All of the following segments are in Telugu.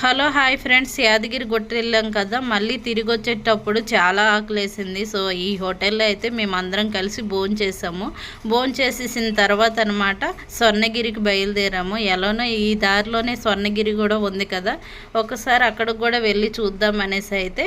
Hello hi friends. Yadagiri Gutta వెళ్ళాం కదా. మళ్ళీ తిరిగి వచ్చేటప్పుడు చాలా ఆకలేసింది. సో ఈ హోటల్లో అయితే మేమందరం కలిసి భోజనం చేసాము. భోజనం చేసేసిన తర్వాత అనమాట స్వర్ణగిరికి బయలుదేరాము. ఎలానో ఈ దారిలోనే స్వర్ణగిరి కూడా ఉంది కదా. ఒకసారి అక్కడికి కూడా వెళ్ళి చూద్దాం అనేసి అయితే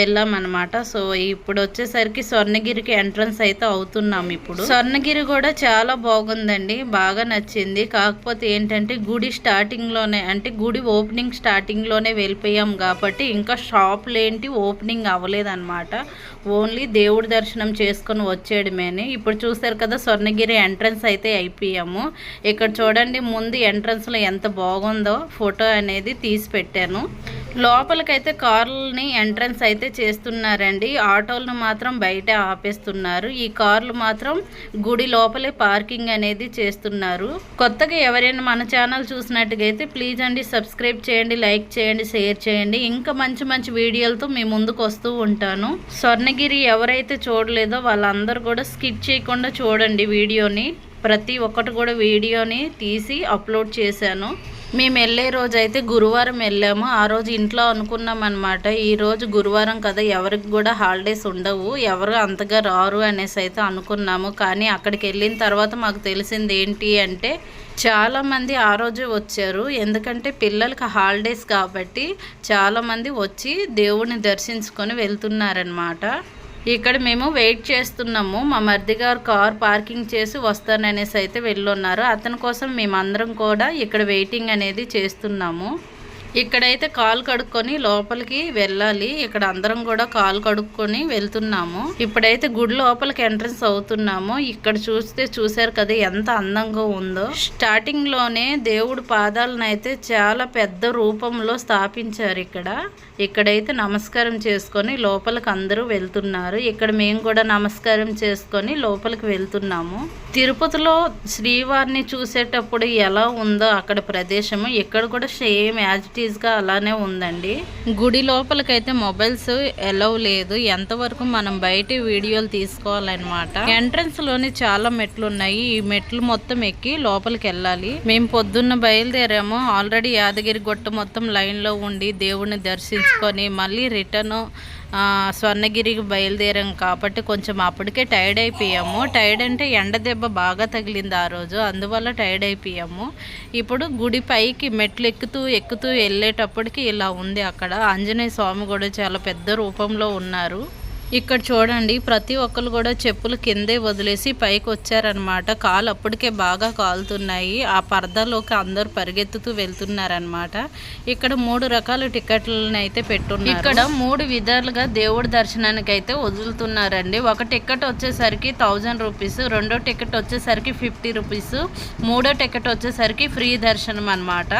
వెళ్ళామన్నమాట సో ఇప్పుడు వచ్చేసరికి స్వర్ణగిరికి ఎంట్రన్స్ అయితే అవుతున్నాం ఇప్పుడు. స్వర్ణగిరి కూడా చాలా బాగుందండి. బాగా నచ్చింది. కాకపోతే ఏంటంటే గుడి స్టార్టింగ్లోనే అంటే గుడి ఓపెనింగ్ స్టార్టింగ్ స్టార్టింగ్లోనే వెళ్ళిపోయాం కాబట్టి ఇంకా షాప్లు ఏంటి ఓపెనింగ్ అవ్వలేదన్నమాట. ఓన్లీ దేవుడి దర్శనం చేసుకొని వచ్చేయడమేనే. ఇప్పుడు చూసారు కదా స్వర్ణగిరి ఎంట్రన్స్ అయితే అయిపోయాము. ఇక్కడ చూడండి ముందు ఎంట్రన్స్లో ఎంత బాగుందో ఫోటో అనేది తీసి పెట్టాను. లోపలికైతే కార్లని ఎంట్రన్స్ అయితే చేస్తున్నారండి. ఆటోలను మాత్రం బయట ఆపేస్తున్నారు. ఈ కార్లు మాత్రం గుడి లోపలే పార్కింగ్ అనేది చేస్తున్నారు. కొత్తగా ఎవరైనా మన ఛానల్ చూసినట్టుగైతే ప్లీజ్ అండి సబ్స్క్రైబ్ చేయండి లైక్ చేయండి షేర్ చేయండి. ఇంకా మంచి మంచి వీడియోలతో మీ ముందుకు వస్తూ ఉంటాను. స్వర్ణగిరి ఎవరైతే చూడలేదో వాళ్ళందరూ కూడా స్కిప్ చేయకుండా చూడండి వీడియోని. ప్రతి ఒక్కటి కూడా వీడియోని తీసి అప్లోడ్ చేశాను. మేము వెళ్ళే రోజు అయితే గురువారం వెళ్ళాము. ఆ రోజు ఇంట్లో అనుకున్నాం అనమాట ఈరోజు గురువారం కదా ఎవరికి కూడా హాలిడేస్ ఉండవు ఎవరు అంతగా రారు అనేసి అయితే అనుకున్నాము. కానీ అక్కడికి వెళ్ళిన తర్వాత మాకు తెలిసింది ఏంటి అంటే చాలామంది ఆ రోజే వచ్చారు. ఎందుకంటే పిల్లలకి హాలిడేస్ కాబట్టి చాలామంది వచ్చి దేవుడిని దర్శించుకొని వెళ్తున్నారనమాట ఇక్కడ మేము వెయిట్ చేస్తున్నాము. మా మరిది గారు కార్ పార్కింగ్ చేసి వస్తాననేసి అయితే వెళ్ళున్నారు. అతని కోసం మేమందరం కూడా ఇక్కడ వెయిటింగ్ అనేది చేస్తున్నాము. ఇక్కడైతే కాలు కడుక్కొని లోపలికి వెళ్ళాలి. ఇక్కడ అందరం కూడా కాలు కడుక్కొని వెళ్తున్నాము. ఇప్పుడైతే గుడి లోపలికి ఎంట్రన్స్ అవుతున్నాము. ఇక్కడ చూస్తే చూసారు కదా ఎంత అందంగా ఉందో. స్టార్టింగ్లోనే దేవుడు పాదాలను అయితే చాలా పెద్ద రూపంలో స్థాపించారు ఇక్కడ. ఇక్కడైతే నమస్కారం చేసుకొని లోపలికి అందరూ వెళ్తున్నారు. ఇక్కడ మేము కూడా నమస్కారం చేసుకొని లోపలికి వెళ్తున్నాము. తిరుపతిలో శ్రీవారిని చూసేటప్పుడు ఎలా ఉందో అక్కడ ప్రదేశము. ఇక్కడ కూడా సేమ్ యాజ్ గా అలానే ఉందండి. గుడి లోపలికైతే మొబైల్స్ ఎలవ్ లేదు. ఎంతవరకు మనం బయట వీడియోలు తీసుకోవాలన్నమాట. ఎంట్రన్స్లోనే చాలా మెట్లు ఉన్నాయి ఈ మెట్లు మొత్తం ఎక్కి లోపలికి వెళ్ళాలి. మేము పొద్దున్న బయలుదేరాము. ఆల్రెడీ యాదగిరి గుట్ట మొత్తం లైన్లో ఉండి దేవుడిని దర్శించుకొని మళ్ళీ రిటర్న్ స్వర్ణగిరికి బయలుదేరాం కాబట్టి కొంచెం అప్పటికే టైర్డ్ అయిపోయాము. టైర్డ్ అంటే ఎండ దెబ్బ బాగా తగిలింది ఆ రోజు. అందువల్ల టైర్డ్ అయిపోయాము. ఇప్పుడు గుడి పైకి మెట్లు ఎక్కుతూ ఎక్కుతూ వెళ్ళేటప్పటికి ఇలా ఉంది అక్కడ. ఆంజనేయ స్వామి కూడా చాలా పెద్ద రూపంలో ఉన్నారు. ఇక్కడ చూడండి ప్రతి ఒక్కరు కూడా చెప్పులు కిందే వదిలేసి పైకి వచ్చారనమాట కాలు అప్పటికే బాగా కాలుతున్నాయి. ఆ పర్దాలోకి అందరూ పరిగెత్తుతూ వెళ్తున్నారనమాట ఇక్కడ మూడు రకాల టికెట్లను అయితే పెట్టున్నారు. ఇక్కడ మూడు విధాలుగా దేవుడి దర్శనానికి అయితే వదులుతున్నారండి. ఒక టికెట్ వచ్చేసరికి థౌజండ్ రూపీస్ రెండో టికెట్ వచ్చేసరికి ఫిఫ్టీ రూపీస్ మూడో టికెట్ వచ్చేసరికి ఫ్రీ దర్శనం అనమాట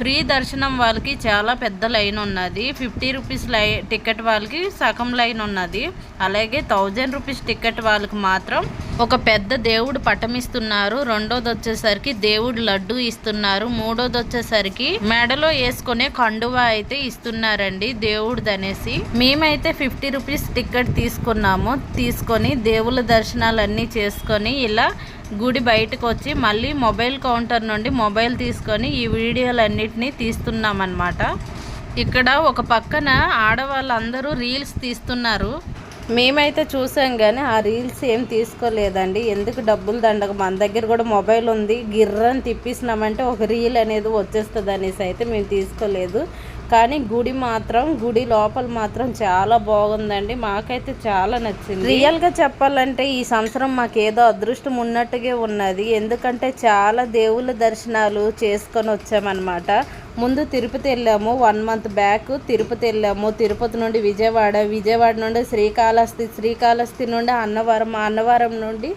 ఫ్రీ దర్శనం వాళ్ళకి చాలా పెద్ద లైన్ ఉన్నది. ఫిఫ్టీ రూపీస్ లై టికెట్ వాళ్ళకి సగం లైన్ ఉన్నది. అలాగే థౌజండ్ రూపీస్ టికెట్ వాళ్ళకి మాత్రం ఒక పెద్ద దేవుడు పటమిస్తున్నారు. రెండోది వచ్చేసరికి దేవుడు లడ్డు ఇస్తున్నారు. మూడోది వచ్చేసరికి మెడలో వేసుకునే కండువా అయితే ఇస్తున్నారండి దేవుడిది అనేసి మేమైతే ఫిఫ్టీ రూపీస్ టికెట్ తీసుకున్నాము. తీసుకొని దేవుళ్ళ దర్శనాలన్నీ చేసుకొని ఇలా గుడి బయటకు వచ్చి మళ్ళీ మొబైల్ కౌంటర్ నుండి మొబైల్ తీసుకొని ఈ వీడియోలన్నిటినీ తీస్తున్నామన్నమాట. ఇక్కడ ఒక పక్కన ఆడవాళ్ళందరూ రీల్స్ తీస్తున్నారు. మేమైతే చూసాం కానీ ఆ రీల్స్ ఏం తీసుకోలేదండి. ఎందుకు డబ్బులు దండగ మన దగ్గర కూడా మొబైల్ ఉంది. గిర్రని తిప్పిస్తున్నామంటే ఒక రీల్ అనేది వచ్చేస్తుంది అనేసి అయితే మేము తీసుకోలేదు. కానీ గుడి మాత్రం గుడి లోపల మాత్రం చాలా బాగుందండి. మాకైతే చాలా నచ్చింది. రియల్గా చెప్పాలంటే ఈ సంవత్సరం మాకు ఏదో అదృష్టం ఉన్నట్టుగా ఉన్నది. ఎందుకంటే చాలా దేవుళ్ళ దర్శనాలు చేసుకొని వచ్చామన్నమాట. ముందు తిరుపతి వెళ్ళాము వన్ మంత్ బ్యాక్ తిరుపతి వెళ్ళాము. తిరుపతి నుండి విజయవాడ విజయవాడ నుండి శ్రీకాళహస్తి శ్రీకాళహస్తి నుండి అన్నవరం అన్నవరం నుండి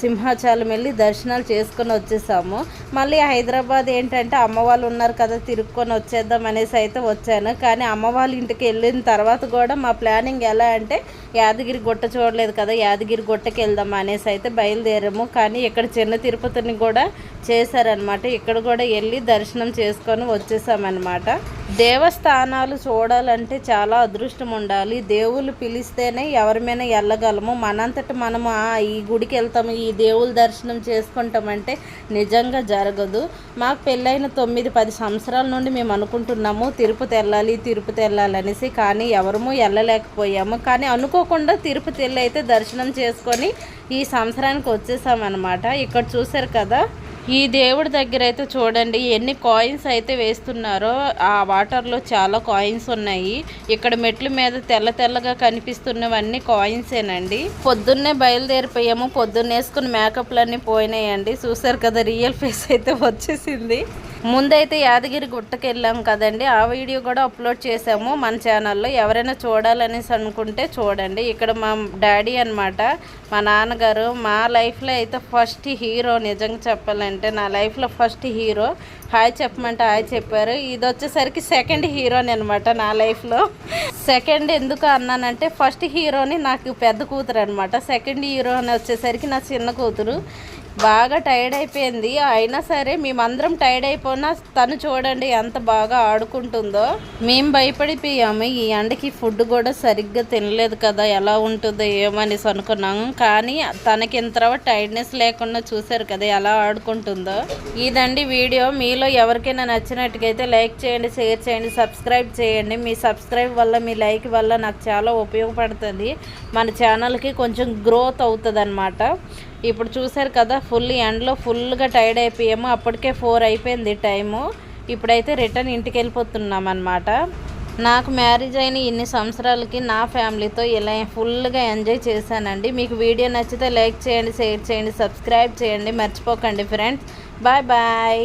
సింహాచలం వెళ్ళి దర్శనాలు చేసుకొని వచ్చేసాము. మళ్ళీ హైదరాబాద్ ఏంటంటే అమ్మ వాళ్ళు ఉన్నారు కదా తిరుక్కొని వచ్చేద్దాం అనేసి అయితే వచ్చాను. కానీ అమ్మ వాళ్ళ ఇంటికి వెళ్ళిన తర్వాత కూడా మా ప్లానింగ్ ఎలా అంటే యాదగిరి గుట్ట చూడలేదు కదా యాదగిరి గుట్టకి వెళ్దాం అనేసి అయితే బయలుదేరాము. కానీ ఇక్కడ చిన్న తిరుపతిని కూడా చేశారనమాట ఇక్కడ కూడా వెళ్ళి దర్శనం చేసుకొని వచ్చేసామన్నమాట. దేవస్థానాలు చూడాలంటే చాలా అదృష్టం ఉండాలి. దేవుళ్ళు పిలిస్తేనే ఎవరి మీద వెళ్ళగలము. మనంతట మనము "ఆ, ఈ గుడికి వెళ్తాము ఈ దేవుళ్ళ దర్శనం చేసుకుంటామంటే నిజంగా జరగదు. మాకు పెళ్ళైన తొమ్మిది పది సంవత్సరాల నుండి మేము అనుకుంటున్నాము తిరుపతి వెళ్ళాలి తిరుపతి వెళ్ళాలి అనేసి. కానీ ఎవరము వెళ్ళలేకపోయాము. కానీ అనుకోకుండా తిరుపతి వెళ్ళి అయితే దర్శనం చేసుకొని ఈ సంవత్సరానికి వచ్చేసామన్నమాట. ఇక్కడ చూసారు కదా ఈ దేవుడి దగ్గర అయితే చూడండి ఎన్ని కాయిన్స్ అయితే వేస్తున్నారో ఆ వాటర్లో చాలా కాయిన్స్ ఉన్నాయి. ఇక్కడ మెట్ల మీద తెల్ల తెల్లగా కనిపిస్తున్నవన్నీ కాయిన్సేనండి పొద్దున్నే బయలుదేరిపోయాము పొద్దున్నేసుకుని మేకప్లు అన్నీ పోయినాయండి. చూసారు కదా రియల్ ఫేస్ అయితే వచ్చేసింది. ముందైతే యాదగిరి గుట్టకి వెళ్ళాం కదండి. ఆ వీడియో కూడా అప్లోడ్ చేసాము మన ఛానల్లో ఎవరైనా చూడాలనేసి అనుకుంటే చూడండి. ఇక్కడ మా డాడీ అనమాట మా నాన్నగారు మా లైఫ్లో అయితే ఫస్ట్ హీరో నిజంగా చెప్పాలంటే నా లైఫ్లో ఫస్ట్ హీరో. హాయ్ చెప్పమంటే హాయ్ చెప్పారు. ఇది వచ్చేసరికి సెకండ్ హీరోని అనమాట నా లైఫ్లో. సెకండ్ ఎందుకు అన్నానంటే ఫస్ట్ హీరోని నాకు పెద్ద కూతురు అనమాట సెకండ్ హీరో అని వచ్చేసరికి నా చిన్న కూతురు. బాగా టైర్డ్ అయిపోయింది. అయినా సరే మేమందరం టైర్డ్ అయిపోయినా తను చూడండి ఎంత బాగా ఆడుకుంటుందో. మేము భయపడిపోయాము. ఈ ఎండకి ఫుడ్ కూడా సరిగ్గా తినలేదు కదా ఎలా ఉంటుందో ఏమనేసి అనుకున్నాము కానీ తనకి ఇంత టైర్డ్నెస్ లేకుండా చూశారు కదా ఎలా ఆడుకుంటుందో. ఇదండి వీడియో. మీలో ఎవరికైనా నచ్చినట్టుగైతే లైక్ చేయండి షేర్ చేయండి సబ్స్క్రైబ్ చేయండి. మీ సబ్స్క్రైబ్ వల్ల మీ లైక్ వల్ల నాకు చాలా ఉపయోగపడుతుంది. మన ఛానల్కి కొంచెం గ్రోత్ అవుతుంది ఇప్పుడు చూసారు కదా ఫుల్ ఎండలో ఫుల్గా టైర్డ్ అయిపోయాము. అప్పటికే ఫోర్ అయిపోయింది టైము ఇప్పుడైతే రిటర్న్ ఇంటికి వెళ్ళిపోతున్నాం అనమాట నాకు మ్యారేజ్ అయిన ఇన్ని సంవత్సరాలకి నా ఫ్యామిలీతో ఇలా ఫుల్గా ఎంజాయ్ చేశానండి. మీకు వీడియో నచ్చితే లైక్ చేయండి షేర్ చేయండి సబ్స్క్రైబ్ చేయండి. మర్చిపోకండి ఫ్రెండ్స్ బాయ్ బాయ్